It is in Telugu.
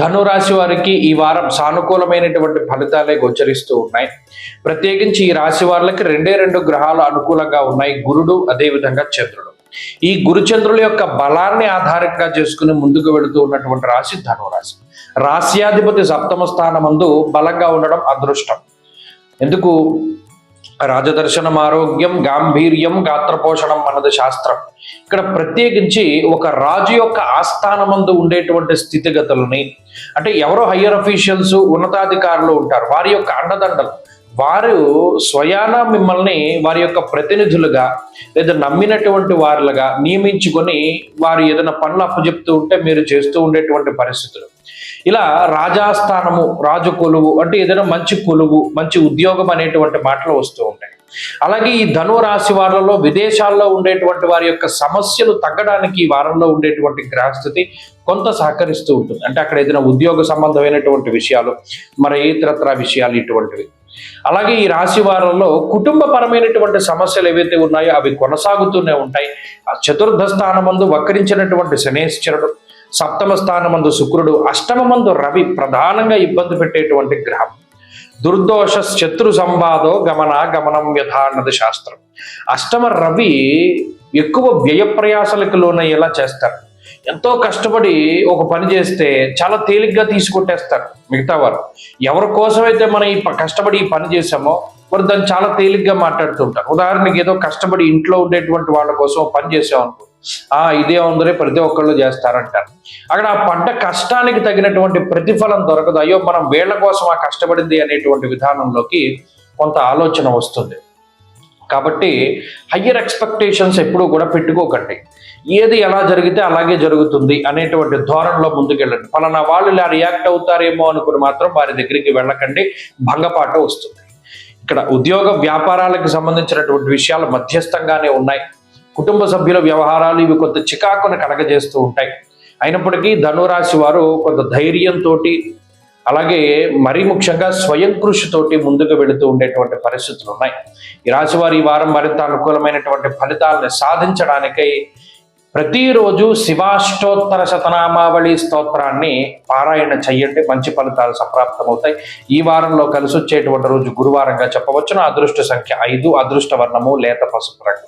ధనురాశి వారికి ఈ వారం సానుకూలమైనటువంటి ఫలితాలే గోచరిస్తూ ఉన్నాయి. ప్రత్యేకించి ఈ రాశి వారికి రెండే రెండు గ్రహాలు అనుకూలంగా ఉన్నాయి. గురుడు అదేవిధంగా చంద్రుడు. ఈ గురుచంద్రుల యొక్క బలాన్ని ఆధారంగా చేసుకుని ముందుకు వెళుతూ ఉన్నటువంటి రాశి ధనురాశి. రాశ్యాధిపతి సప్తమ స్థానమందు బలంగా ఉండడం అదృష్టం. ఎందుకు? రాజదర్శనం ఆరోగ్యం గాంభీర్యం గాత్రపోషణం అన్నది శాస్త్రం. ఇక్కడ ప్రత్యేకించి ఒక రాజు యొక్క ఆస్థానమందు ఉండేటువంటి స్థితిగతులని అంటే ఎవరో హయ్యర్ అఫీషియల్స్ ఉన్నతాధికారులు ఉంటారు. వారి యొక్క అండదండలు వారు స్వయాన మిమ్మల్ని వారి యొక్క ప్రతినిధులుగా లేదా నమ్మినటువంటి వారులుగా నియమించుకొని వారు ఏదైనా పనులు అప్పచెప్తూ ఉంటే మీరు చేస్తూ ఉండేటువంటి పరిస్థితులు. ఇలా రాజాస్థానము రాజు కొలువు అంటే ఏదైనా మంచి కొలువు మంచి ఉద్యోగం అనేటువంటి మాటలు వస్తూ ఉంటాయి. అలాగే ఈ ధను రాశి వారిలో విదేశాల్లో ఉండేటువంటి వారి యొక్క సమస్యలు తగ్గడానికి ఈ వారంలో ఉండేటువంటి గ్రహస్థితి కొంత సహకరిస్తూ ఉంటుంది. అంటే అక్కడ ఏదైనా ఉద్యోగ సంబంధమైనటువంటి విషయాలు మరి ఇతరత్ర విషయాలు ఇటువంటివి. అలాగే ఈ రాశి వారంలో కుటుంబపరమైనటువంటి సమస్యలు ఏవైతే ఉన్నాయో అవి కొనసాగుతూనే ఉంటాయి. ఆ చతుర్థ స్థానమందు వక్రించినటువంటి శనేశ్వరుడు సప్తమ స్థానమందు శుక్రుడు అష్టమమందు రవి ప్రధానంగా ఇబ్బంది పెట్టేటువంటి గ్రహం. దుర్దోష శత్రు సంవాదో గమన గమనం వ్యథ అన్నది శాస్త్రం. అష్టమ రవి ఎక్కువ వ్యయ ప్రయాసలకు లోనయ్యేలా చేస్తారు. ఎంతో కష్టపడి ఒక పని చేస్తే చాలా తేలిగ్గా తీసుకొట్టేస్తారు మిగతా వారు. ఎవరి కోసమైతే మనం ఈ కష్టపడి ఈ పని చేసామో మరి దాన్ని చాలా తేలిగ్గా మాట్లాడుతుంటారు ఉదాహరణకి ఏదో కష్టపడి ఇంట్లో ఉండేటువంటి వాళ్ళ కోసం పని చేసామనుకో ఆ ఇదే ఉందరే ప్రతి ఒక్కళ్ళు చేస్తారంటారు. అక్కడ ఆ పడ్డ కష్టానికి తగినటువంటి ప్రతిఫలం దొరకదు. అయ్యో మనం వీళ్ళ కోసం ఆ కష్టపడింది అనేటువంటి విధానంలోకి కొంత ఆలోచన వస్తుంది. కాబట్టి హయ్యర్ ఎక్స్పెక్టేషన్స్ ఎప్పుడూ కూడా పెట్టుకోకండి. ఏది ఎలా జరిగితే అలాగే జరుగుతుంది అనేటువంటి ధోరణిలో ముందుకెళ్ళండి. ఫలానా వాళ్ళు ఇలా రియాక్ట్ అవుతారేమో అనుకుని మాత్రం వారి దగ్గరికి వెళ్ళకండి. భంగపాట వస్తుంది. ఇక్కడ ఉద్యోగ వ్యాపారాలకు సంబంధించినటువంటి విషయాలు మధ్యస్థంగానే ఉన్నాయి. కుటుంబ సభ్యుల వ్యవహారాలు ఇవి కొంత చికాకును కలగజేస్తూ ఉంటాయి. అయినప్పటికీ ధనురాశి వారు కొంత ధైర్యంతో అలాగే మరీ ముఖ్యంగా స్వయం కృషితోటి ముందుకు వెళుతూ ఉండేటువంటి పరిస్థితులు ఉన్నాయి. ఈ రాశివారి ఈ వారం మరింత అనుకూలమైనటువంటి ఫలితాలను సాధించడానికై ప్రతిరోజు శివాష్టోత్తర శతనామావళి స్తోత్రాన్ని పారాయణ చెయ్యండి. మంచి ఫలితాలు సంప్రాప్తమవుతాయి. ఈ వారంలో కలిసి వచ్చేటువంటి రోజు గురువారంగా చెప్పవచ్చును. అదృష్ట సంఖ్య ఐదు. అదృష్ట వర్ణము లేత పసుపు రంగు.